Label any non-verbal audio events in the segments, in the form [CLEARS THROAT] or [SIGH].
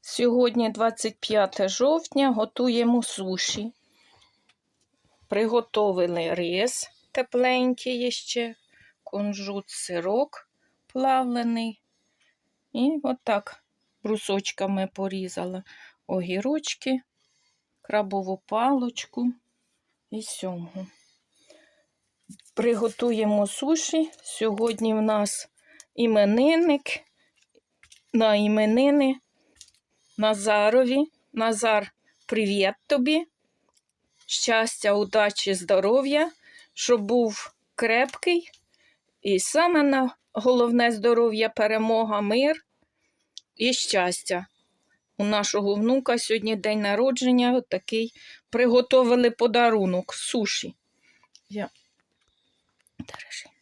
Сьогодні 25 жовтня, готуємо суші. Приготовили рис тепленький ще, кунжут, сирок плавлений. І отак брусочками порізала огірочки, крабову палочку і сьомгу. Приготуємо суші. Сьогодні в нас іменинник на іменини Назарові. Назар, привіт тобі. Щастя, удачі, здоров'я, щоб був крепкий. І саме на головне здоров'я, перемога, мир і щастя. У нашого внука сьогодні день народження, такий приготовили подарунок суші. Я... Держи.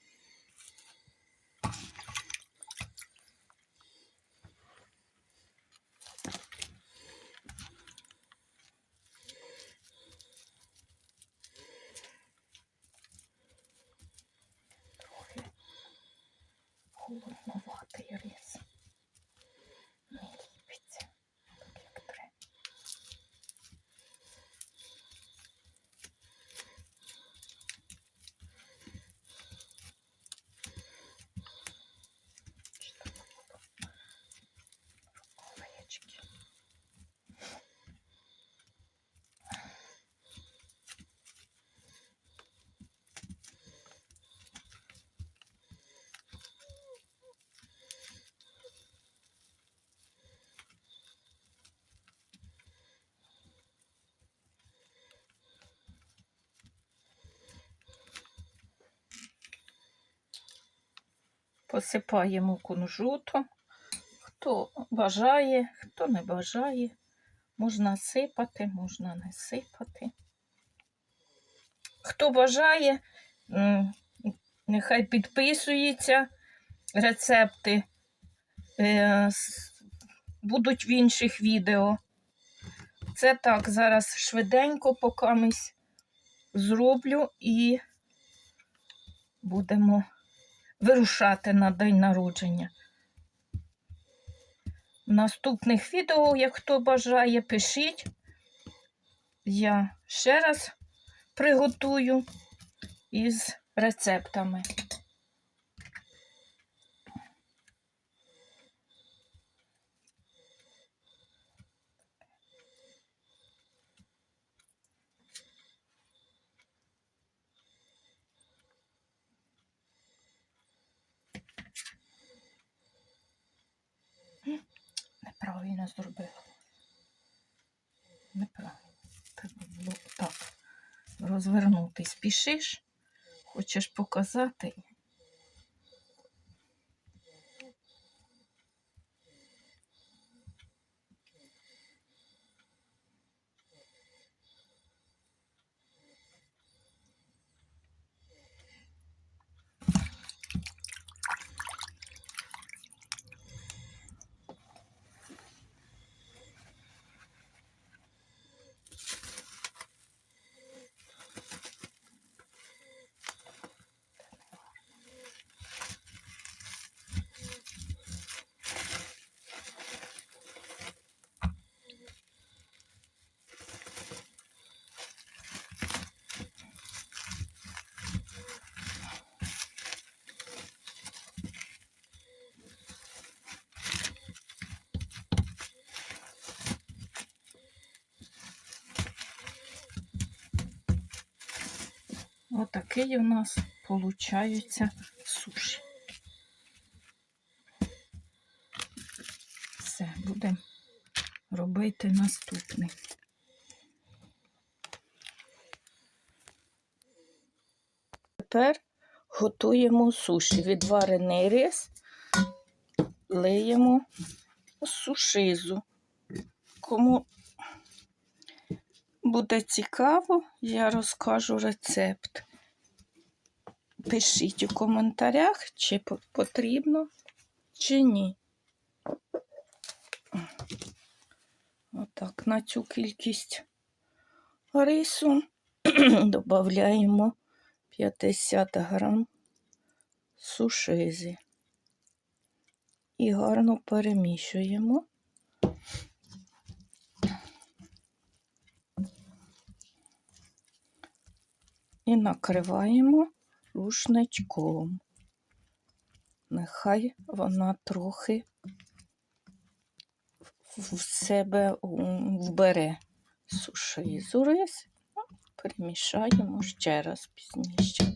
Посипаємо кунжутом. Хто бажає, хто не бажає. Можна сипати, можна не сипати. Хто бажає, нехай підписується. Рецепти е, будуть в інших відео. Це так, зараз швиденько покамись зроблю і будемо вирушати на день народження. В наступних відео, як хто бажає, пишіть. Я ще раз приготую із рецептами. Неправильно зробила. Неправильно. Треба було так розвернутись. Пішиш, хочеш показати. Отакий у нас получаються суші. Все, будемо робити наступний. Тепер готуємо суші. Відварений рис лиємо сушизу. Кому буде цікаво, я розкажу рецепт. Пишіть у коментарях, чи потрібно, чи ні. Отак, на цю кількість рису [CLEARS THROAT] додаємо 50 грам сушизи. і гарно перемішуємо. І накриваємо рушничком. Нехай вона трохи в себе вбере сушизу рис. Перемішаємо ще раз пізніше.